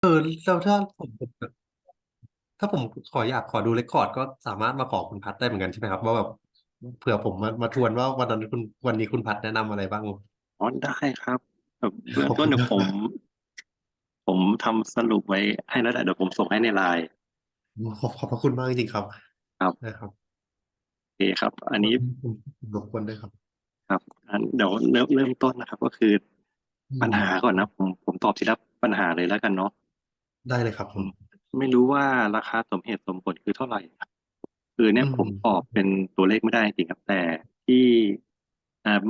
เออแล้วถ้าผมถ้าผมขออยากขอดูเรคคอร์ดก็สามารถมาขอคุณพัดได้เหมือนกันใช่ไหมครับว่าแบบเผื่อผมมามาทวนว่าวันนั้นคุณวันนี้คุณพัดแนะนำอะไรบ้าง อ๋อได้ครับแบบเบื้องขอบต้คุนณเดี๋ยวนะคผรับมผมทำสรุปไว้ให้แล้วแหละเดี๋ยวผมส่งให้ในไลน์ขอบขอบพระคุณมากจริงๆครับครับนะครับโอเคครับ อันนี้ผมรบกวนด้วยครับ ครับอันเดี๋ยวเริ่มเริ่มต้นนะครับ ก็คืออืมปัญหาก่อนนะผมผมตอบทีละปัญหาเลยแล้วกันเนาะ ได้เลยครับผม ไม่รู้ว่าราคาสมเหตุสมผลคือเท่าไหร่ครับคือเนี่ยอืมผมตอบเป็นตัวเลขไม่ได้จริงๆครับ แต่ที่อ่า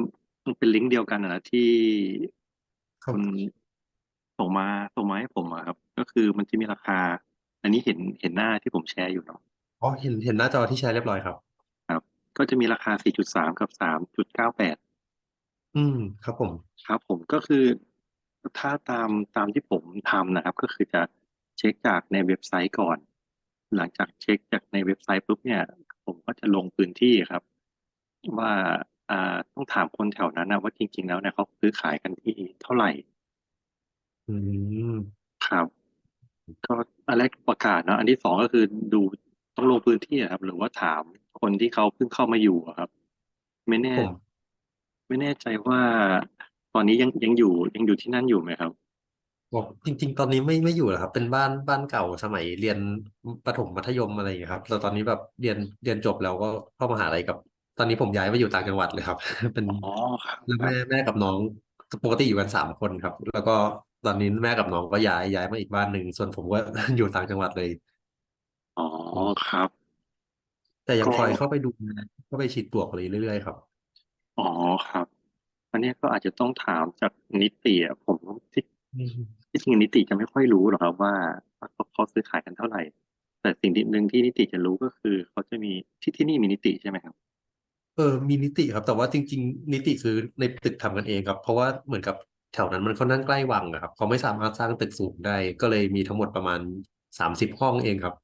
มันเป็นลิงก์เดียวกันนะนะที่ครับคุณส่งมาส่งมาให้ผมอะครับ ก็คือมันจะมีราคา อันนี้เห็นเห็นหน้าที่ผมแชร์อยู่เนาะอ๋อ เห็น เห็นหน้าจอที่แชร์เรียบร้อยครับ ครับ ก็จะมีราคา 4.3 กับ 3.98 อืม ครับผม ครับผมก็คือถ้าตามตามที่ผมทำนะครับ ก็คือจะ เช็คจากในเว็บไซต์ก่อน หลังจากเช็คจากในเว็บไซต์ปุ๊บเนี่ย ผมก็จะลงพื้นที่ครับ ว่าอ่าต้องถามคนแถวนั้นนะว่าจริง ๆ แล้วเนี่ยเขาซื้อขายกันที่เท่าไหร่อืม ครับ ก็อันแรกประกาศเนอะอันที่สองก็คือดูต้องลงพื้นที่อะครับ หรือว่าถามคนที่เขาเพิ่งเข้ามาอยู่อะครับ ไม่แน่ ผม ไม่แน่ใจว่าตอนนี้ยังยังอยู่ยังอยู่ที่นั่นอยู่ไหมครับ บอกจริง ๆ ตอนนี้ไม่ไม่อยู่แล้วครับ เป็นบ้านบ้านเก่าสมัยเรียนประถมมัธยมอะไรอย่างเงี้ยครับแต่ตอนนี้แบบเรียนเรียนจบแล้วก็เข้ามหาลัยกับ ตอนนี้ผมย้ายมาอยู่ต่างจังหวัดเลยครับ เป็นอ๋อครับแล้วครับแม่แม่กับน้องปกติอยู่กันสามคนครับ แล้วก็ตอนนี้แม่กับน้องก็ย้ายย้ายมาอีกบ้านหนึ่งส่วนผมก็ อยู่ต่างจังหวัดเลย อ๋อครับ แต่ยังก็คอยเข้าไปดูเข้าไปฉีดปลวกอะไรเรื่อยๆครับ อ๋อครับ อันเนี้ยก็อาจจะต้องถามจากนิติอะผมที่ อืม ที่จริงนิติจะไม่ค่อยรู้หรอกครับว่าว่าเขาเขาซื้อขายกันเท่าไหร่ แต่สิ่งที่หนึ่งที่นิติจะรู้ก็คือเขาจะมีที่ที่นี่มีนิติใช่ไหมครับ เออมีนิติครับ แต่ว่าจริง ๆ นิติคือในตึกทำกันเองครับ เพราะว่าเหมือนกับแถวนั้นมันค่อนข้างใกล้วังอะครับเขาไม่สามารถสร้างตึกสูงได้ ก็เลยมีทั้งหมดประมาณสามสิบห้องเองครับ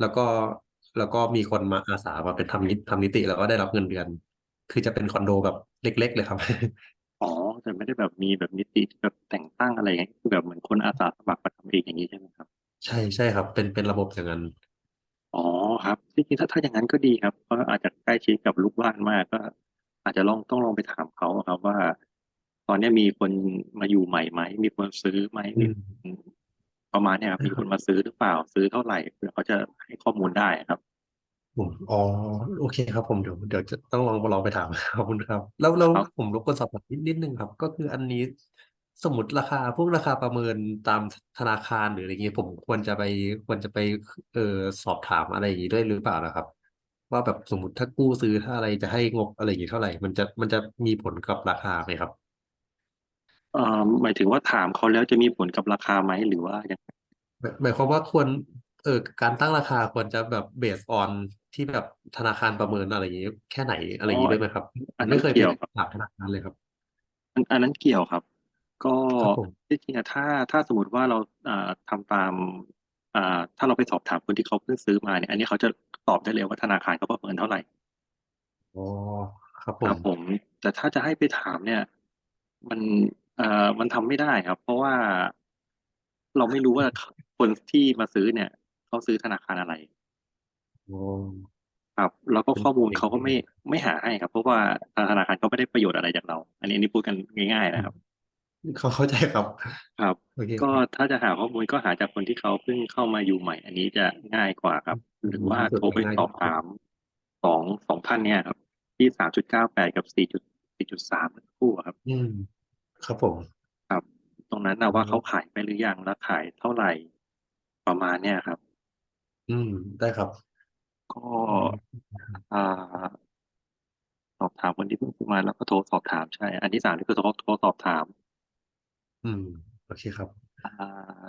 แล้วก็แล้วก็มีคนมาอาสามาเป็นทำนิทำนิติแล้วก็ได้รับเงินเดือน คือจะเป็นคอนโดแบบเล็ก ๆ เลยครับ อ๋อ แต่ไม่ได้แบบมีแบบนิติที่แบบแต่งตั้งอะไรอย่างเงี้ย คือแบบเหมือนคนอาสาสมัครมาทำเองอย่างนี้ใช่ไหมครับ ใช่ใช่ครับ เป็นเป็นระบบอย่างนั้น อ๋อครับจริงๆถ้าถ้าอย่างนั้นก็ดีครับเพราะอาจจะใกล้ชิดกับลูกบ้านมากก็ อาจจะลองต้องลองไปถามเขาอะครับว่า ตอนเนี้ยมีคนมาอยู่ใหม่ไหมมีคนซื้อไหมอืมีมคนประมาณเนี้ยครับมีคนมาซื้อหรือเปล่าซื้อเท่าไหร่เผื่อเขาจะให้ข้อมูลได้ครับ ผมอ๋อ โอเคครับผม เดี๋ยว เดี๋ยวจะต้องลอง ลองไปถาม ขอบคุณครับ แล้ว แล้วครับ ผมรบกวนสอบถามนิด นิดนึงครับ ก็คืออันนี้ สมมติราคา พวกราคาประเมินตามธนาคาร หรืออะไรเงี้ยผมควรจะไป ควรจะไป เออสอบถามอะไรอย่างงี้ด้วยหรือเปล่านะครับ ว่าแบบสมมติถ้ากู้ซื้อ ถ้าอะไรจะให้งบอะไรอย่างงี้เท่าไหร่ มันจะ มันจะมีผลกับราคาไหมครับ เอ่อหมายถึงว่าถามเขาแล้วจะมีผลกับราคาไหมหรือว่ายังหมายหมายความว่าควร เออการตั้งราคาควรจะแบบเบสออน ที่แบบธนาคารประเมินอะไรอย่างงี้แค่ไหนอะไรอย่างงี้ด้วยไหมครับอันนั้ไม่นเคยไปเกี่ยวครับ ถามธนาคารเลยครับ อันอันนั้นเกี่ยวครับ ก็ครับผม ที่จริงอะถ้าถ้าสมมติว่าเราอ่าทำตามอ่าถ้าเราไปสอบถามคนที่เขาเพิ่งซื้อมาเนี่ย อันนี้เขาจะตอบได้เลยว่าธนาคารเขาประเมินเท่าไหร่ อ๋อครับผครัม บผมแต่ถ้าจะให้ไปถามเนี่ย มันเอ่อมันทำไม่ได้ครับ เพราะว่าเราไม่รู้ว่าคนที่มาซื้อเนี่ย เขาซื้อธนาคารอะไร อ๋อ ครับ แล้วก็เป็นข้อมูลเด็กเขาก็ไม่ไม่หาให้ครับ เพราะว่าทางธนาคารเขาไม่ได้ประโยชน์อะไรจากเรา อันนี้อันนี้พูดกันง่ายๆนะครับ เขาเข้าใจครับ ครับ โอเคก็ถ้าจะหาข้อมูลก็หาจากคนที่เขาเพิ่งเข้ามาอยู่ใหม่ อันนี้จะง่ายกว่าครับ หรือว่าสุดโทรไปง่ายสอบถามสองสองท่านเนี่ยครับ ที่สามจุดเก้าแปดกับสี่จุดสี่จุดสามคู่อะครับ อืม ครับผมครับ ตรงนั้นนะว่าเขาขายไปหรือยังแล้วขายเท่าไหร่ประมาณเนี่ยครับ อืม ได้ครับ ก็ อ่า สอบถามคนที่เพิ่งซื้อมาแล้วก็โทรสอบถามใช่ อันที่สามนี่คือโทรโทรสอบถาม อืม โอเคครับ อ่า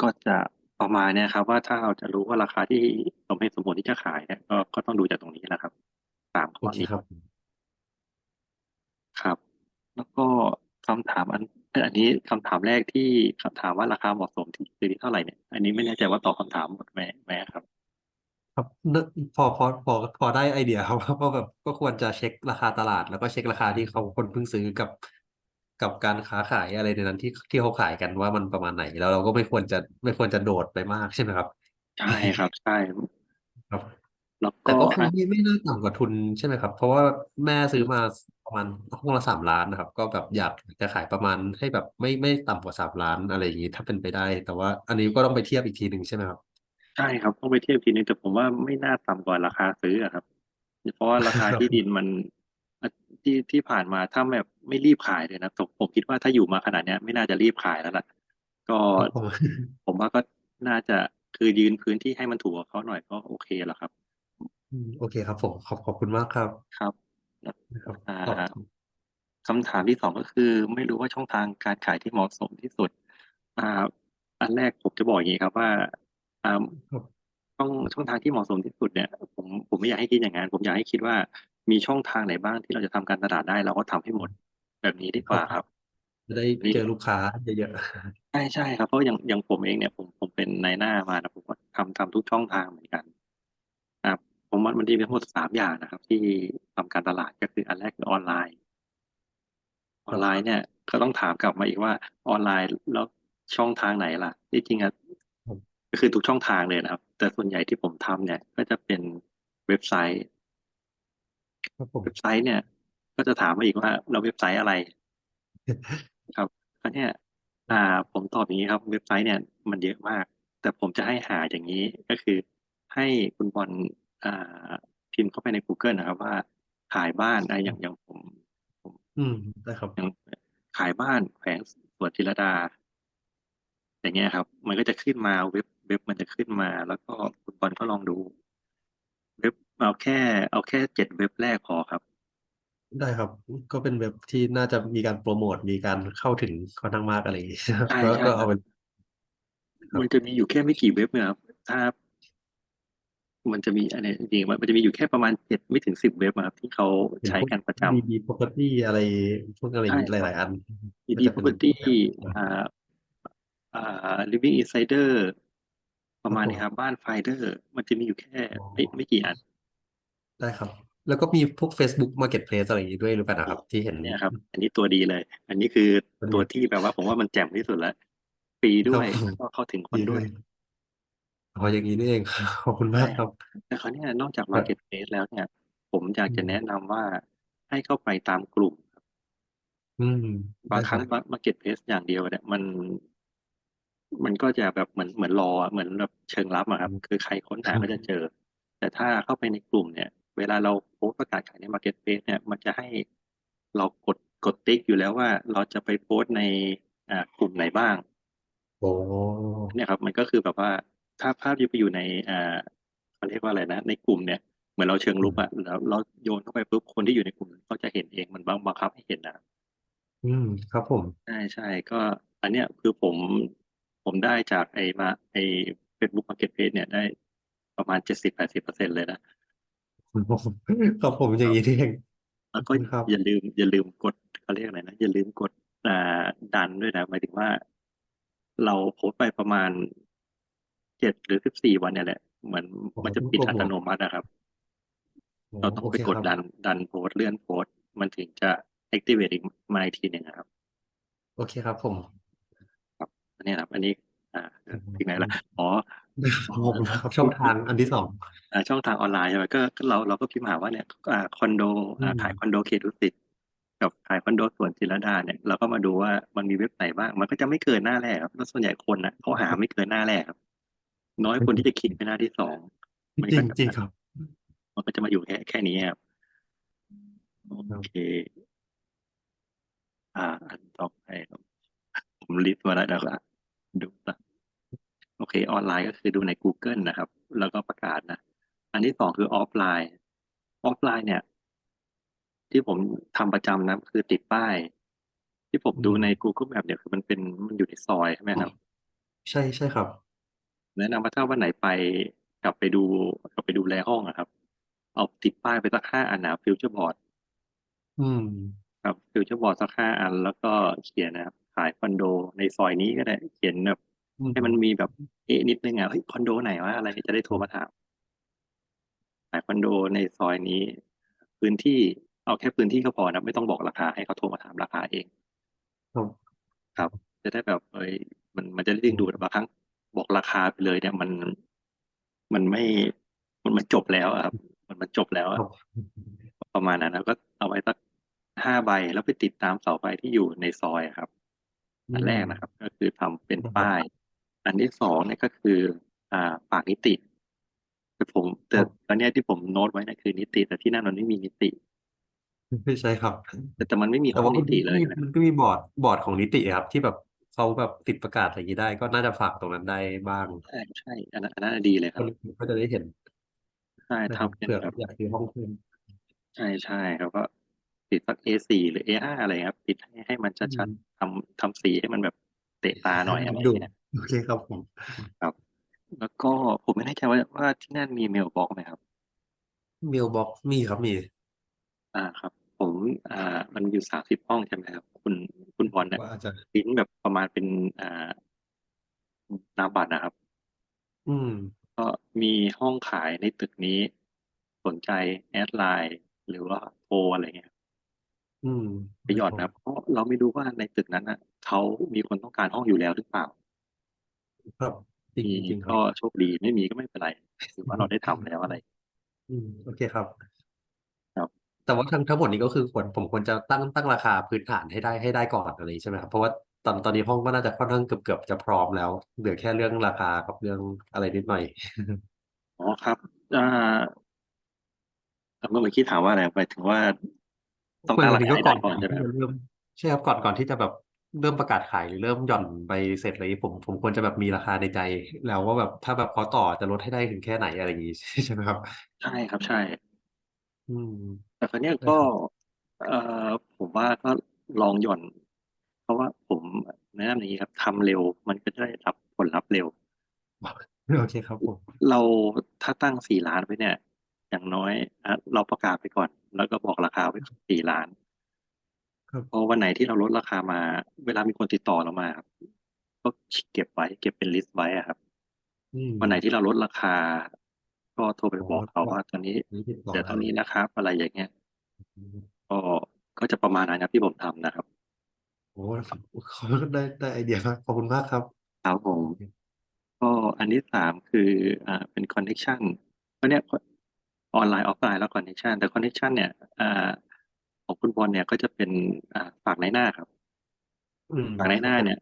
ก็จะประมาณเนี่ยครับ ว่าถ้าเราจะรู้ว่าราคาที่สมเหตุสมผลที่จะขายเนี่ยก็ก็ต้องดูจากตรงนี้แหละครับสามข้โออเคนี้ ครับ ครับ แล้วก็คำถามอันเอ่ออันนี้คำถามแรกที่คำถามว่าราคาเหมาะสมที่ซื้อที่เท่าไหร่เนี่ย อันนี้ไม่แน่ใจว่าตอบคำถามหมดไหมไหมครับ ครับนึกพอพอพอพอได้ไอเดียครับว่าแบบก็ควรจะเช็คราคาตลาด แล้วก็เช็คราคาที่เขาคนเพิ่งซื้อกับ กับการค้าขายอะไรในนั้นที่ที่เขาขายกันว่ามันประมาณไหน แล้วเราก็ไม่ควรจะไม่ควรจะโดดไปมากใช่ไหมครับ ใช่ครับใช่ครับ แล้วแต่ก็ก็คงอะไม่ไม่น่าต่ำกว่าทุนใช่ไหมครับ เพราะว่าแม่ซื้อมาประมาณห้องละสามล้านนะครับ ก็แบบอยากจะขายประมาณให้แบบไม่ไม่ต่ำกว่าสามล้านอะไรอย่างนี้ถ้าเป็นไปได้ แต่ว่าอันนี้ก็ต้องไปเทียบอีกทีหนึ่งใช่ไหมครับ ใช่ครับ ต้องไปเทียบทีนึงแต่ผมว่าไม่น่าต่ำกว่าราคาซื้ออะครับ เพราะว่าราคาครับที่ดินมันอะที่ ที่ผ่านมาถ้าแบบไม่รีบขายเลยนะ ผม ผมคิดว่าถ้าอยู่มาขนาดเนี้ย ไม่น่าจะรีบขายแล้วล่ะ ก็ ครับผม ผมว่าก็น่าจะ คือยืนพื้นที่ให้มันถูกกับเขาหน่อยก็โอเคแล้วครับ อืม โอเคครับผม ขอบ ขอบคุณมากครับ ครับแล้วนะครับ อ่าตอบคำถามที่สองก็คือ ไม่รู้ว่าช่องทางการขายที่เหมาะสมที่สุด อ่า อันแรกผมจะบอกอย่างนี้ครับว่าอ่าครับ ช่องช่องทางที่เหมาะสมที่สุดเนี่ย ผมผมไม่อยากให้คิดอย่างนั้นผมอยากให้คิดว่ามีช่องทางไหนบ้างที่เราจะทำการตลาดได้เราก็ทำให้หมดแบบนี้ดีกว่าครับ จะได้นี่เจอลูกค้าเยอะใช่ใช่ครับเพราะอย่างอย่างผมเองเนี่ยผมผมเป็นนายหน้ามานะผมก็ทำทำทุกช่องทางเหมือนกันครับผมว่ามันจะมีทั้งหมดสามอย่างนะครับ ที่ทำการตลาดก็คืออันแรกคือออนไลน์ ออนไลน์เนี่ยก็ต้องถามกลับมาอีกว่าออนไลน์แล้วช่องทางไหนล่ะที่จริงอะ ก็คือทุกช่องทางเลยนะครับ แต่ส่วนใหญ่ที่ผมทำเนี่ย ก็จะเป็นเว็บไซต์ๆครับผม เว็บไซต์เนี่ย ก็จะถามมาอีกว่าเราเว็บไซต์อะไรครับก็เนี่ยอ่า ผมตอบอย่างนี้ครับ เว็บไซต์เนี่ยมันเยอะมาก แต่ผมจะให้หาอย่างนี้ก็คือ ให้คุณบอลอ่าพิมพ์เข้าไปใน Google นะครับ ว่าขายบ้านอะอย่างอย่างผมอืมได้ครับ อย่างขายบ้านแขวงสวนจิรดา อย่างเงี้ยครับ มันก็จะขึ้นมาเว็บเว็บมันจะขึ้นมา แล้วก็คุณบอลก็ลองดู เว็บเอาแค่เอาแค่เจ็ดเว็บแรกพอครับ ได้ครับ ก็เป็นเว็บที่น่าจะมีการโปรโมท มีการเข้าถึงค่อนข้างมากอะไรอย่างงี้ใช่ก็ใช่ก็ครัเอาบเป็นครับมันจะมีอยู่แค่ไม่กี่เว็บเนี่ยครับถ้ามันจะมีอะไรจริงๆมันมันจะมีอยู่แค่ประมาณเจ็ดไม่ถึงสิบเว็บอะครับที่เขาเห็นใช้พวก กันประจดีดี property อะไรพวกอะไรอำย่างใช่นี้หครับลาย ๆ อัน ดีก็ดีจะเป็น property ครับอ่าอ่า living insider ประมาณผมนี้ครับบ้านไฟเดอร์ มันจะมีอยู่แค่อ๋อ ไม่ไม่กี่อันได้ครับ แล้วก็มีพวก Facebook Marketplace อะไรอย่างนี้ด้วยหรือเปล่านะครับ ที่เห็นเนี่ยครับ อันนี้ตัวดีเลย อันนี้คือตัวดีตัวที่แบบว่าผมว่ามันแจ่มที่สุดแล้วฟรีด้วยครับผมแล้วก็เข้าถึงคนดีด้ด้ววยยอ๋ออย่างนี้นี่เองขอบคุณใช่มากคครัรับบแต่คราวเนี้ยนอกจากแต่ Marketplace แล้วเนี่ย ผมอยากอืจะมแนะนำว่าให้เข้าไปตามกลุ่ม อืมบาได้งคครั้รังบ Marketplace อย่างเดียวเนี่ยมัน มันก็จะแบบเหมือนเหมือนรออะเหมือนแบบเชิงลับอะครับ คือใครค้นหาก็จะเจอ แต่ถ้าเข้าไปในกลุ่มเนี่ย เวลาเราโพสต์ประกาศขายใน Marketplace เนี่ยมันจะให้เรากดกดติ๊กอยู่แล้วว่าเราจะไปโพสต์ในอ่ากลุ่มไหนบ้างโอ้เนี่ยครับ มันก็คือแบบว่าถ้าภาพที่ไปอยู่ในอ่าเขาเรียกว่าอะไรนะ ในกลุ่มเนี่ยเหมือนเราเชิงลุกอะแล้วเราโยนเข้าไปปุ๊บคนที่อยู่ในกลุ่มเขาจะเห็นเองมันบังบังคับให้เห็นนะอืม ครับผม ใช่ใช่ก็ อันเนี้ยคือผม ผมได้จากไอ้มาไอ้ Facebook Marketplace เนี่ยได้ประมาณเจ็ดสิบแปดสิบเปอร์เซ็นเลยนะ ครับผมอย่างนี้นี่เองขแล้อวบก็คุณครับ อย่าลืม อย่าลืมกดเขาเรียกอะไรนะ อย่าลืมกดอ่าดันด้วยนะหมายถึงว่า เราโพสต์ไปประมาณเจ็ดหรือสิบสี่วันเนี่ยแหละเหมือนอ๋อมันจะต้องปิดโปรอัโมตทโนมัตินะครับอ๋อเราต้องโอไปเคกดครับ ดันดันโพสต์เลื่อนโพสต์มันถึงจะ activate อีกมาอีกทีหนึ่งนะครับ โอเคครับผม ครับอันนี้ครับ อันนี้ อ่าถึงไหนละอ๋อขอบคุณครับช่องทางอันที่สองอ่าช่องทางออนไลน์ใช่ไหมก็ก็เราเราก็พิมพ์หาว่าเนี่ยอ่าคอนโดอ่าอืมขายคอนโดเขตดุสิตกับขายคอนโดสวนจิรดาเนี่ยเราก็มาดูว่ามันมีเว็บไหนบ้างมันก็จะไม่เกินหน้าแรกครับแล้วส่วนใหญ่คนนะเขาหาไม่เกินหน้าแรกครับ น้อยคนที่จะคลิกไปหน้าที่สองมันจริก็งจะจริงครับ มันก็จะมาอยู่แค่แค่นี้ครับโอเค อ่า อันต่อไปครับผมลิสต์มาแล้วนะครับ ดูละโอเคออนไลน์ก็คือดูใน Google นะครับ แล้วก็ประกาศนะ อันที่สองคือออฟไลน์ ออฟไลน์เนี่ย ที่ผมทำประจำนะคือติดป้าย ที่ผมดูใน Google Map เนี่ยคือมันเป็นมันอยู่ในซอยใช่ไหมครับ ใช่ใช่ครับ แนะนำว่าถ้าวันไหนไปกลับไปดูกลับไปดูแลห้องอะครับ เอาติดป้ายไปสักห้าอันนะฟิวเจอร์บอร์ดอืม ครับฟิวเจอร์บอร์ดสักห้าอัน แล้วก็เขียนนะครับ ขายคอนโดในซอยนี้ก็ได้เขียนแบบอืมให้มันมีแบบเอะนิดนึงอะเฮ้ยคอนโดไหนวะอะไรจะได้โทรมาถามขายคอนโดในซอยนี้ พื้นที่เอาแค่พื้นที่ก็พอนะไม่ต้องบอกราคาให้เขาโทรมาถามราคาเองครับครับ จะได้แบบเอ้ยมันมันจะได้ดึงดูดบางครั้งบอกราคาไปเลยเนี่ยมันมันไม่มันมันจบแล้วอะครับมันมันจบแล้วคอะรับประมาณนั้นแล้วก็เอาไว้สักห้าใบแล้วไปติดตามเสาไฟที่อยู่ในซอยอะครับ อือันแรกมนะครับ ก็คือทำเป็นครับป้าย อันที่สองเนี่ยก็คือ อ่าฝากนิติแต่ผมคแต่รับตอนเนี้ยที่ผมโน้ตไว้เนี่ยคือนิติ แต่ที่นั่นมันไม่มีนิติ ไม่ใช่ครับ แต่แต่มันไม่มีแต่ห้องว่ามันินติก็เลยมีนะ มันก็มีบอร์ดบอร์ดของนิติครับที่แบบเขาแบบติดประกาศอะไรอย่างนี้ได้ ก็น่าจะฝากตรงนั้นได้บ้างใช่ใช่อันนั้นอันนั้นดีเลยคครับนก็จะได้เห็นใช่นะครับทำเป็นเผื่อแบบ อยากซื้อห้องเพิ่มใช่ใช่ครับก็ ติดสัก A4 หรือ A5 อะไรครับ ติดให้ให้มันอืชัดมๆทำทำสีให้มันแบบเตะตาหน่อยอะไรอดูย่างเงี้ยโอเคครับผมครับ แล้วก็ผมไม่แน่ใจว่าว่าที่นั่นมีเมลบ็อกไหมครับ เมลบ็อกมีครับมี อ่าครับ ผมอ่ามันมีอยู่สามสิบห้องใช่ไหมครับ คุณคุณบอลเนี่ยว่าอาจจะปริ้นแบบประมาณเป็นอ่านามบัตรนะครับ อืม ก็มีห้องขายในตึกนี้สนใจแอดไลน์หรือว่าโทรอะไรเงี้ย อืม ไปหย่อนนะครับ เพราะเราไม่รู้ว่าในตึกนั้นอะเขามีคนต้องการห้องอยู่แล้วหรือเปล่า ครับ จริงมีจริงครัก็บ โชคดี ไม่มีก็ไม่เป็นไร ถือว่าเราได้ทำแล้วอะไร อืม โอเคครับ ครับ แต่ว่าทั้งทั้งหมดนี้ก็คือควรผมควรจะตั้งตั้งราคาพื้นฐานให้ได้ให้ได้ก่อนอะไรอย่างนี้ใช่ไหมครับ เพราะว่าตอนตอนนี้ห้องก็น่าจะค่อนข้างเกือบเกือบจะพร้อมแล้ว เหลือแค่เรื่องราคากับเรื่องอะไรนิดหน่อย อ๋อครับอ่าเมื่อกี้ถามว่าอะไรไปถึงว่า ต้องหมาตั้ยงหมารายถึงคาก็ให้ก่ได้อนก่อนใช่ไหมที่ครับจะเริ่มใช่ครับก่อนก่อนที่จะแบบเริ่มประกาศขายหรือเริ่มหย่อนไปเสร็จอะไรอย่างนี้ผมผมควรจะแบบมีราคาในใจ แล้วว่าแบบถ้าแบบเขาต่อจะลดให้ได้ถึงแค่ไหนอะไรอย่างนี้ ใช่ไหมครับ ใช่ครับใช่ อืมแต่คราวเนี้ยได้ก็ ครับ เอ่อผมว่าก็ลองหย่อน เพราะว่าผมแนะนำอย่างนี้ครับทำเร็ว มันก็จะได้รับผลลัพธ์เร็ว โอเคครับผมเราถ้าตั้งสี่ล้านไว้เนี่ย อย่างน้อยอะเราประกาศไปก่อน แล้วก็บอกราคาไว้สี่ล้านครับ พอวันไหนที่เราลดราคามา เวลามีคนติดต่อเรามาครับก็เก็บไว้เก็บเป็นลิสต์ไว้อะครับ อืมวันไหนที่เราลดราคา ก็โทรไปอ๋อบอกเขาก็ว่าตอนนี้นี่ติดต่อเดี๋ยวเท่าได้นี้นะครับ อะไรอย่างเงี้ยอืมก็ก็จะประมาณนั้นครับที่ผมทำนะครับโอ้เขาได้ได้ไอเดียครับขอบคุณมากครับครับผม ก็อันที่สามคืออ่าเป็นคอนเน c t ชันเพราะเนี้ย ออนไลน์ออฟไลน์แล้วคอนเน c t ชันแต่คอนเน c t ชันเนี่ยอ่าของคุณบอลเนี่ยก็จะเป็นอ่าฝากในหน้าครับอืมฝากในคหรับน้าผมเนี่ย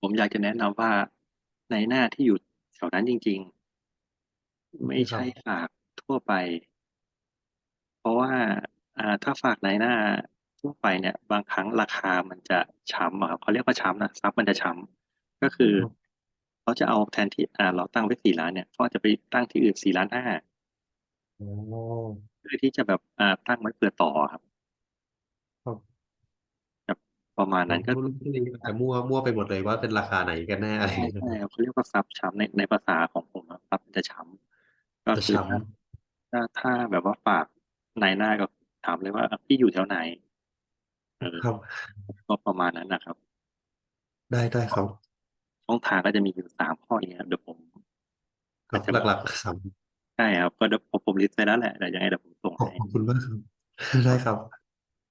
ผมอยากจะแนะนำว่าในหน้าที่อยู่แถวนั้นจริงโอๆไม่เคครับใช่ฝากทั่วไป เพราะว่าอ่าถ้าฝากในหน้าทั่วไปเนี่ย บางครั้งราคามันจะช้ำอะครับเขาเรียกว่าช้ำนะซับมันจะช้ำก็คือครับเขาจะเอาแทนที่อ่าเราตั้งไว้สี่ล้านเนี่ยเขาอาจจะไปตั้งที่อื่นสี่ล้านห้า โอ้เพื่อที่จะแบบ อ่า ตั้งไว้เพื่อต่อครับ ครับแบบประมาณเรานั้นก็ก็เลยอาจจะมั่วมั่วไปหมดเลยว่าเป็นราคาไหนกันแน่อะไรอใช่ย่างเงี้ยใช่ครับเขาเรียกว่าซับช้ำในในภาษาของผมอะซับมันจะช้ำก็จะคือช้ถ้าถ้าถ้าแบบว่าฝากในหน้าก็ถามเลยว่าอะพี่อยู่แถวไหน เออำครับ ก็ประมาณนั้นนะครับ ได้ได้ครับช่องทางก็จะมีอยู่สามข้ออย่างเงี้ยครับเดี๋ยวผมครัอาบจจะบอกหลักๆสาม ใช่ครับ ก็เดี๋ยวผมผมลิสต์ไปแล้วแหละแต่ยังไงเดี๋ยวผมส่งขอบให้ ขอบคุณมากครับ ได้ครับ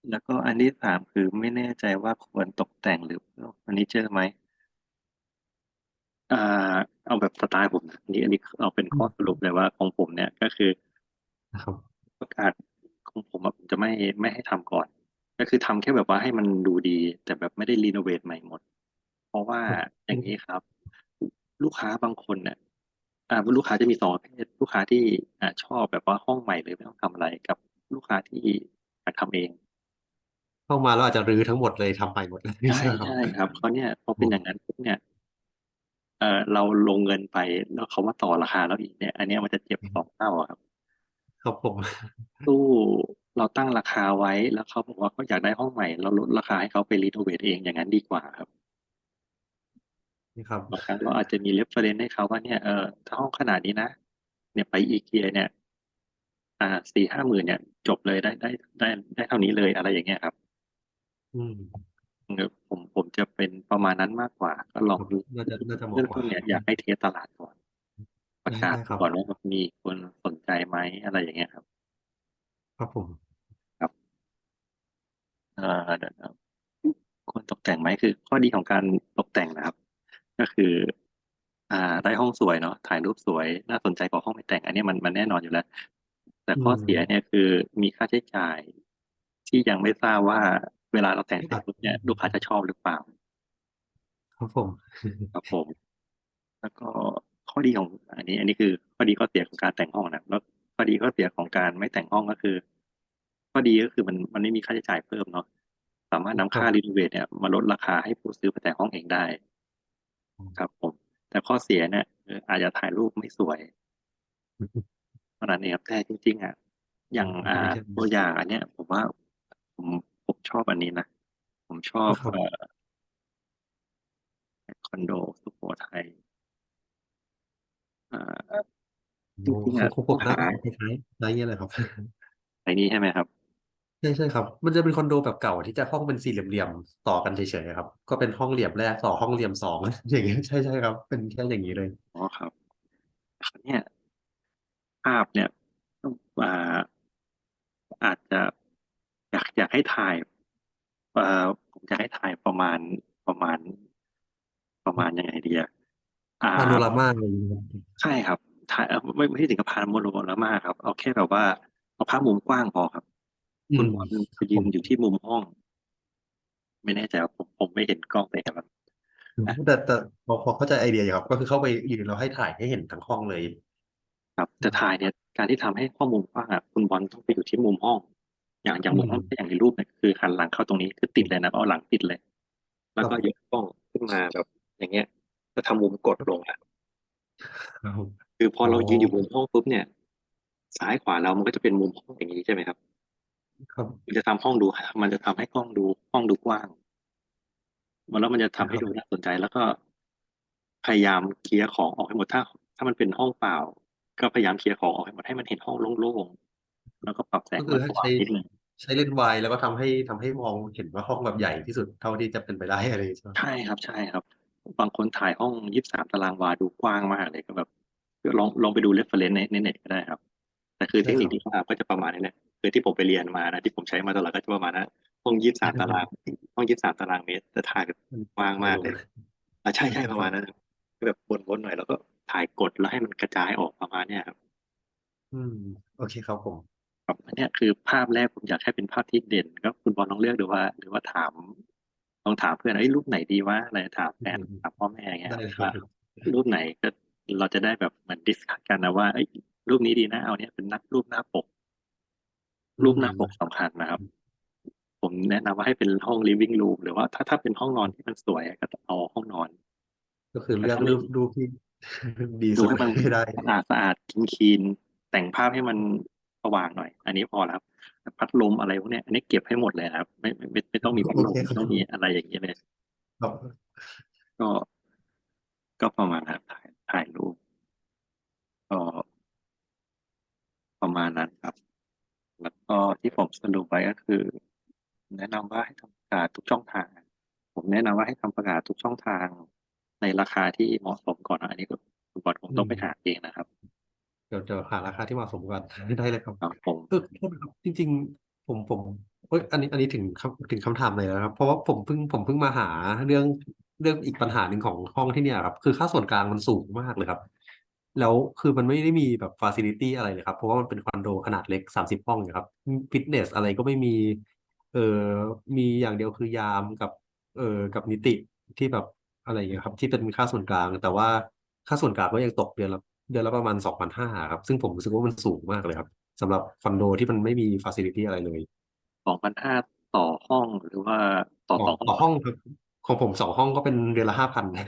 แล้วก็อันที่สามคือไม่แน่ใจว่าควรตกแต่งหรือเฟอร์นิเจอร์ไหม อ่า เอาแบบสไตล์ผมนะอันนี้อันนี้เอาเป็นข้อสรุปเลยว่าของผมเนี่ยก็คือ นะครับ ประกาศของผมอะผมจะไม่ไม่ให้ทำก่อน ก็คือทำแค่แบบว่าให้มันดูดี แต่แบบไม่ได้รีโนเวทใหม่หมด เพราะว่าครับอย่างนี้ครับ ลูกค้าบางคนเนี่ย อ่าลูกค้าจะมีสองประเภทลูกค้าที่อ่าชอบแบบว่าห้องใหม่เลยไม่ต้องทำอะไรกับลูกค้าที่อยากทำเอง เข้ามาแล้วอาจจะรื้อทั้งหมดเลยทำใหม่หมดเลยใช่ใช่ไหมครับใช่ครับเขาเนี่ยพอเป็นอย่างนั้นปุ๊บเนี่ยเออเราลงเงินไปแล้วเขามาต่อราคาเราอีกเนี่ย อันเนี้ยมันจะเจ็บสองเท่าอะครับ ครับผม ตู้เราตั้งราคาไว้แล้วเขาบอกว่าเขาอยากได้ห้องใหม่ เราลดราคาให้เขาไปรีโนเวทเองอย่างนั้นดีกว่าครับนี่ ครับ บางครั้งเราอาจจะมีเรฟเฟรนซ์ให้เขาว่าเนี่ยเออถ้าห้องขนาดนี้นะ เนี่ยไปอีเกียเนี่ย อ่าสี่ห้าหมื่นเนี่ย จบเลยได้ได้ได้ได้เท่านี้เลยอะไรอย่างเงี้ยครับ อืมเออผมผมจะเป็นประมาณนั้นมากกว่า ก็ลองดูน่าจะน่าจะเหมาะเบื้องกว่าต้นเนี่ยอยากให้เทสตลาดก่อน ประได้กาศได้ครับ ก่อนว่ามันมีคนสนใจไหมอะไรอย่างเงี้ยครับครับผม เอ่อเดี๋ยวนะควรตกแต่งไหมคือ ข้อดีของการตกแต่งนะครับ ก็คือ อ่า ได้ห้องสวยเนาะ ถ่ายรูปสวย น่าสนใจกว่าห้องไม่แต่ง อันนี้มัน มันแน่นอนอยู่แล้ว แต่อืข้อมเสียเนี่ย คือมีค่าใช้จ่าย ที่ยังไม่ทราบว่า เวลาเราแต่งเสร็จปุ๊บเนี่ย ลูกค้าจะชอบหรือเปล่า ครับผม ครับผม แล้วก็ข้อดีของ อันนี้ อันนี้คือข้อดีข้อเสียของการแต่งห้องนะ แล้วข้อดีข้อเสียของการไม่แต่งห้อง ก็คือ ข้อดี ก็คือมัน มันไม่มีค่าใช้จ่ายเพิ่มเนาะ สามารถนำครัค่าบรีโนเวทเนี่ยมาลดราคาให้ผู้ซื้อไปแต่งห้องเองได้ ครับผม แต่ข้อเสียเนี่ยเอ่ออาจจะถ่ายรูปไม่สวยเท่านั้นเองครับแต่จริงๆอะอย่างอืมอ่าไม่ใช่ตัวอย่างอันเนี้ย ผมว่าผมผมชอบอันนี้นะผมชอบครับ เอ่อคอนโดสุโขทัยอ่าจโอ้ริงๆขออะงของผต้องมหน้าหาตาคล้ายๆคล้ายๆเงี้ยเลยครับ ไอ้นี้ใช่ไหมครับ ใช่ใช่ครับ มันจะเป็นคอนโดแบบเก่าที่จะห้องเป็นสี่เหลี่ยมๆต่อกันเฉยๆครับ ก็เป็นห้องเหลี่ยมแรกต่อห้องเหลี่ยมสอง อย่างเงี้ยใช่ใช่ครับ เป็นแค่อย่างนี้เลย อ๋อครับคราวเนี่ยภาพเนี่ยต้องอ่าอาจจะอยากอยากให้ถ่ายเอ่อผมจะให้ถ่ายประมาณประมาณ ประมาณยังไงดีอะอ่า พาโนรามาอะไรอย่างเงี้ยครับใช่ครับถ่ายเอ่อไม่ไม่ใช่ถึงกับพานโมโนโรามาครับ เอาแค่แบบว่าเอาภาพมุมกว้างพอครับอื คุณมบอลจะยืนอยู่ที่มุมห้อง ไม่แน่ใจว่าผมผมไม่เห็นกล้องแต่แบบแต่แต่พอพอเข้าใจไอเดียอยู่ครับ ก็คือเข้าไปยืนเราให้ถ่ายให้เห็นทั้งห้องเลย ครับแต่ถ่ายเนี่ย การที่ทำให้ข้อมูลกว้างอะคุณบอลต้องไปอยู่ที่มุมห้อง อย่างอย่างอืมุมมห้องที่อย่างในรูปเนี่ยคือหันหลังเข้าตรงนี้คือติดเลยนะเอาหลังติดเลย แล้วคก็รับยกกล้องขึ้นมาแบบอย่างเงี้ยก็ทำมุมกดลงอะครับผมคือพออ๋อเรายืนอยู่มุมห้องปุ๊บเนี่ย ซ้ายขวาเรามันก็จะเป็นมุมห้องอย่างนี้ใช่ไหมครับ ครับ มันจะทำห้องดู มันจะทำให้กล้องดู ห้องดูกว้าง มันแล้วมันจะทำให้ครับ ดูน่าสนใจ แล้วก็พยายามเคลียร์ของออกให้หมด ถ้า ถ้ามันเป็นห้องเปล่า ก็พยายามเคลียร์ของออกให้หมด ให้มันเห็นห้องโล่งๆ แล้วก็ปรับแสงก็คือมาให้สว่างใช้นิดนึงใช้เลนส์วายแล้วก็ทำให้ทำให้มองเห็นว่าห้องแบบใหญ่ที่สุดเท่าที่จะเป็นไปได้อะไรใช่ไหมใช่ครับ ใช่ครับ บางคนถ่ายห้องยี่สิบสามตารางวาดูกว้างมากเลยก็แบบลองลองไปดูเรฟเฟรนซ์ในในเน็ตก็ได้ครับ แต่คือเทใช่คคนิรัคบที่เขาทำก็จะประมาณนี้แหละ คือที่ผมไปเรียนมานะที่ผมใช้มาตลอดก็จะประมาณนั้นห้องยี่สิบสามตารางห้องยี่สิบสามตารางเมตรแต่ถ่ายแบบมันกว้างมากเลยอะใช่ใช่คปรับระมาณนั้นครับแบบวนๆหน่อยแล้วก็ถ่ายกดแล้วให้มันกระจายออกประมาณเนี้ยครับอืม โอเคครับผมครับอันเนี้ยคือภาพแรกผมอยากให้เป็นภาพที่เด่นก็คุณบอลลองเลือกดูว่า หรือว่าถามลองถามเพื่อนไอ้ยรูปไหนดีวะอะไรถามแฟนอืมถามพ่อแม่อย่างเงี้ยได้ครับเลยครัว่าบรูปไหนก็เราจะได้แบบเหมือนดิสคัสกันนะว่าเอ้ยรูปนี้ดีนะเอาเนี้ยเป็นนักรูปหน้าปก รูปหน้าปกสำคัญนะครับ ผมแนะนำว่าให้เป็นห้อง living room หรือว่าถ้าถ้าเป็นห้องนอนที่มันสวยก็เอาห้องนอน ก็คือแต่เลือกถ้าไม่รูปรูปที่ ดีดูสุดให้มันให้ได้ สะอาดสะอาดคลีนคีนแต่งภาพให้มันสว่างหน่อย อันนี้พอแล้วครับพัดลมอะไรพวกเนี้ยอันนี้เก็บให้หมดเลยนะครับ ไม่ไม่ไม่ไม่ต้องมีพัดลโอมเคคไม่รับต้องมีอะไรอย่างเงี้ยเลย ครับก็ก็ประมาณนั้นถ่ายถ่ายรูปก็ประมาณนั้นครับ แล้วก็ที่ผมสรุปไว้ก็คือ แนะนำว่าให้ทำประกาศทุกช่องทาง ผมแนะนำว่าให้ทำประกาศทุกช่องทาง ในราคาที่เหมาะสมก่อนนะอันนี้ก็คุณบอลคงต้องไปหาเองนะครับเดี๋ยวเดี๋ยวหาราคาที่เหมาะสมก่อน ได้เลยครับ ครับผม เออโทษนะครับจริง ๆ ผมผมเอ้ยอันนี้อันนี้ถึงคำถึงคำถามเลยนะครับ เพราะว่าผมเพิ่งผมเพิ่งมาหาเรื่องเรื่องอีกปัญหาหนึ่งของห้องที่เนี่ยครับ คือค่าส่วนกลางมันสูงมากเลยครับ แล้วคือมันไม่ได้มีแบบฟาซิลิตี้อะไรเลยครับ เพราะว่ามันเป็นคอนโดขนาดเล็กสามสิบห้องนะครับฟิตเนสอะไรก็ไม่มี เออมีอย่างเดียวคือยามกับ เออกับนิติที่แบบอะไรอย่างเงี้ยครับ ที่เป็นค่าส่วนกลาง แต่ว่าค่าส่วนกลางก็ยังตกเดือนละเดือนละประมาณสองพันห้าครับ ซึ่งผมรู้สึกว่ามันสูงมากเลยครับสำหรับคอนโดที่มันไม่มีฟาซิลิตี้อะไรเลยสองพันห้าต่อห้องหรือว่าต่อต่อต่อห้องต่อห้องครับของผมสองห้องก็เป็นเดือนละห้าพันโอ้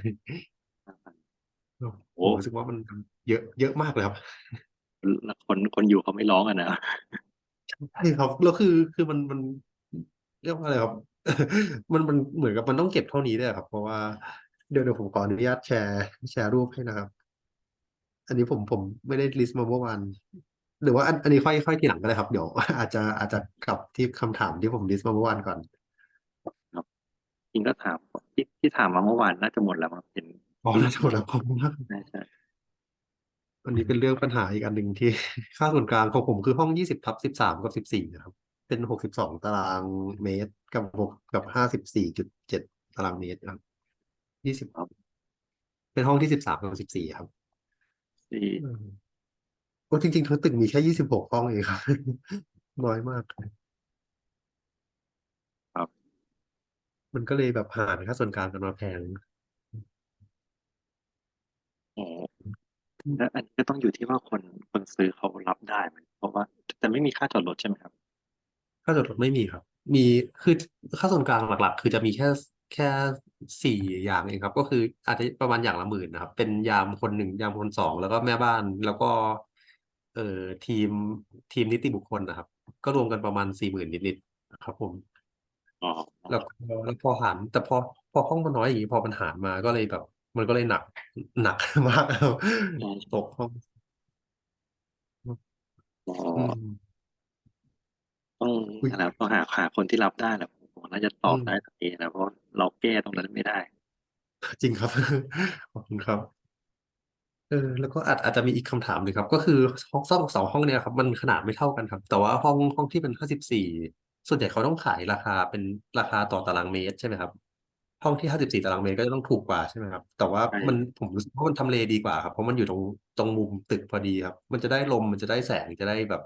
ผมรู้สึกว่ามันเยอะเยอะมากเลยครับแล้วคนคนอยู่เขาไม่ร้องกันนะใช่ครับแล้วคือคือมันมันเรียกว่าอะไรครับ มันมันเหมือนกับมันต้องเก็บเท่านี้ด้วยครับ เพราะว่าเดี๋ยวเดี๋ยวผมขออนุญาตแชร์แชร์รูปให้นะครับ อันนี้ผมผมไม่ได้ลิสต์มาเมื่อวานหรือว่าอันอันนี้ค่อยค่อยทีหลังก็ได้ครับ เดี๋ยว อาจจะอาจจะกลับที่คำถามที่ผมลิสต์มาเมื่อวานก่อนจริงก็ถามที่ที่ถามมาเมื่อวานน่าจะหมดแล้วมั้งเป็น อ๋อน่าจะหมดแล้วขอบคุณมากใช่ใช่อันนี้เป็นเรื่องปัญหาอีกอันหนึ่งที่ ค่าส่วนกลางของผมคือห้องยี่สิบทับสิบสามกับสิบสี่นะครับ เป็นหกสิบสองตารางเมตรกับหกกับห้าสิบสี่จุดเจ็ดตารางเมตรครับยี่สิบครับเป็นห้องที่สิบสามกับสิบสี่ครับที่อืมโอ้จริงๆทั้งตึกมีแค่ยี่สิบหกห้องเองครับ น้อยมาก ครับ มันก็เลยแบบหารค่าส่วนกลางกันมาแพง อ๋อ แล้วอันนี้ก็ต้องอยู่ที่ว่าคน คนซื้อเขารับได้ไหม เพราะว่า แต่ไม่มีค่าจอดรถใช่ไหมครับ ค่าจอดรถไม่มีครับ มีคือค่าส่วนกลางหลัก ๆ คือจะมีแค่แค่สี่อย่างเองครับ ก็คืออาจจะประมาณอย่างละหมื่นนะครับ เป็นยามคนหนึ่งยามคนสองแล้วก็แม่บ้านแล้วก็ เอ่อทีมทีมนิติบุคคลนะครับ ก็รวมกันประมาณสี่หมื่นนิดๆนะครับ ผม อ๋อ แล้วก็แล้วพอหารแต่พอพอห้องมันน้อยอย่างนี้พอมันหารมาก็เลยแบบ มันก็เลยหนัก หนักมากครับตกห้องอ๋ออืมต้องอุ๊ยนะครับต้องหาหาคนที่รับได้แหละผมน่าจะตอบอืมได้ตรงนี้นะเพราะเราแก้ตรงนั้นไม่ได้ จริงครับ ขอบคุณครับ เออแล้วก็อาจอาจจะมีอีกคำถามหนึ่งครับ ก็คือห้องสองสองห้องเนี่ยครับ มันขนาดไม่เท่ากันครับ แต่ว่าห้องห้องที่เป็นห้าสิบสี่ส่วนใหญ่เขาต้องขายราคาเป็นราคาต่อตารางเมตรใช่ไหมครับ ห้องที่ห้าสิบสี่ตารางเมตรก็จะต้องถูกกว่าใช่ไหมครับ แต่ว่าใช่มันผมรู้สึกว่ามันทำเลดีกว่าครับ เพราะมันอยู่ตรงตรงมุมตึกพอดีครับ มันจะได้ลมมันจะได้แสงจะได้แบบ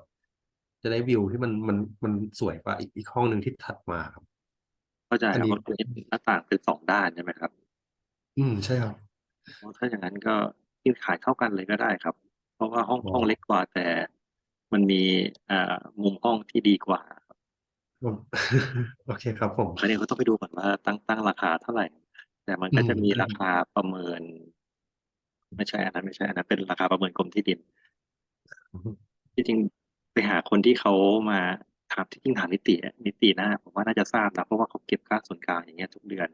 จะได้วิวที่มันมันมันสวยกว่าอีกอีกห้องหนึ่งที่ถัดมาครับ เข้าใจอันครับนี้ ว่าเป็นหน้าต่างเป็นสองด้านใช่ไหมครับอืมใช่ครับเพราะถ้าอย่างนั้นก็กินขายเท่ากันเลยก็ได้ครับ เพราะว่าห้องอ๋อ ห้องเล็กกว่าแต่มันมีอ่ามุมห้องที่ดีกว่าครับ ผม โอเคครับผมคราวนี้เขาต้องไปดูก่อนว่าตั้ง ตั้งราคาเท่าไหร่แต่มันก็จะอืมมีใช่ราคาประเมิน ไม่ใช่อันนั้น ไม่ใช่อันนั้น เป็นราคาประเมินกรมที่ดินที่จริงไปหาคนที่เขามาถาม ที่จริงถามนิติอะ นิตินะผมว่าน่าจะทราบนะ เพราะว่าเขาเก็บค่าส่วนกลาง อย่างเงี้ย ทุกเดือน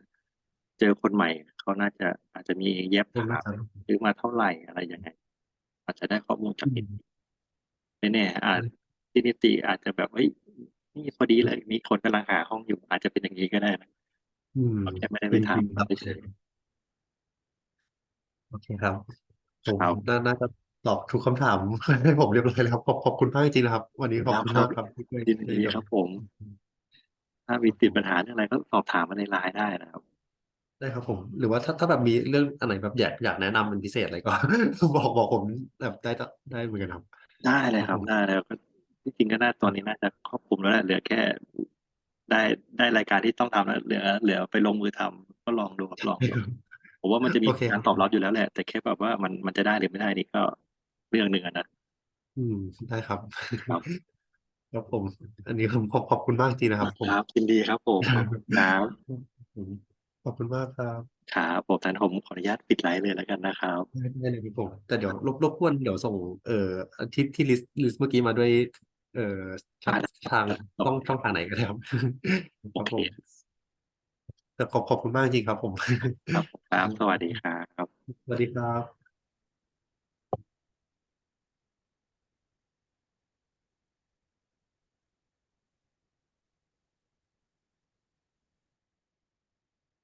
เจอคนใหม่เขาน่าจะ อาจจะมีแยบขอบคุณถามครับซื้อมาเท่าไหร่อะไรยังไง อาจจะได้ข้อมูลจากนิติไม่แน่ อาจที่นิติอาจจะแบบ เฮ้ย นี่พอดีเลย มีคนกำลังหาห้องอยู่ อาจจะเป็นอย่างนี้ก็ได้นะอืม เราแค่ไม่ได้จไปริงถามๆครับเฉยโอเคครับผมครับน่าน่าจะตอบทุกคำถาม ให้ผมเรียบร้อยแล้วครับขอบขอบคุณมากจริงๆนะครับ วันนี้ขอบคุณครัมาบกครับที่ช่วยยินดีช่วยครับ ผม ถ้ามีติดปัญหาเรื่องอะไรก็สอบถามมาในไลน์ได้นะครับ ได้ครับผม หรือว่าถ้าถ้าแบบมีเรื่องอันไหนแบบอยากอยากแนะนำเป็นพิเศษอะไรก็ บอกบอกผมแบบได้ได้เหมือนกันครับได้เลยคครัรับบผมได้แล้วก็ ที่จริงก็น่าตอนนี้น่าจะครอบคลุมแล้วแหละเหลือแค่ได้ได้รายการที่ต้องทำแล้วเหลือ เหลือไปลงมือทำก็ลองดูครับลองดูผมว่ามันจะมีโอเคคการรับตอบรับอยู่แล้วแหละ แต่แค่แบบว่ามันมันจะได้หรือไม่ได้นี่ก็เรื่องหนึ่งอะนะ อืม ได้ครับ ครับ ครับผม อันนี้ผมขอบขอบคุณมากจริงนะครับผม ครับยินดีครับผมขอบคุณครับผมขอบคุณมากครับครับผมท่านผมขออนุญาตปิดไลฟ์เลยแล้วกันนะครับ ได้ได้เลยครับผมแต่เดี๋ยวรบรบกวนเดี๋ยวส่งเอ่อที่ที่ลิสต์ลิสต์เมื่อกี้มาด้วย เอ่อทางได้ทางได้ต้องช่องทางไหนก็ได้ครับคโอรับเคผมแต่ขอบขอบคุณมากจริงครับผม ครับผมครับสวัสดีครับ สวัสดีครับ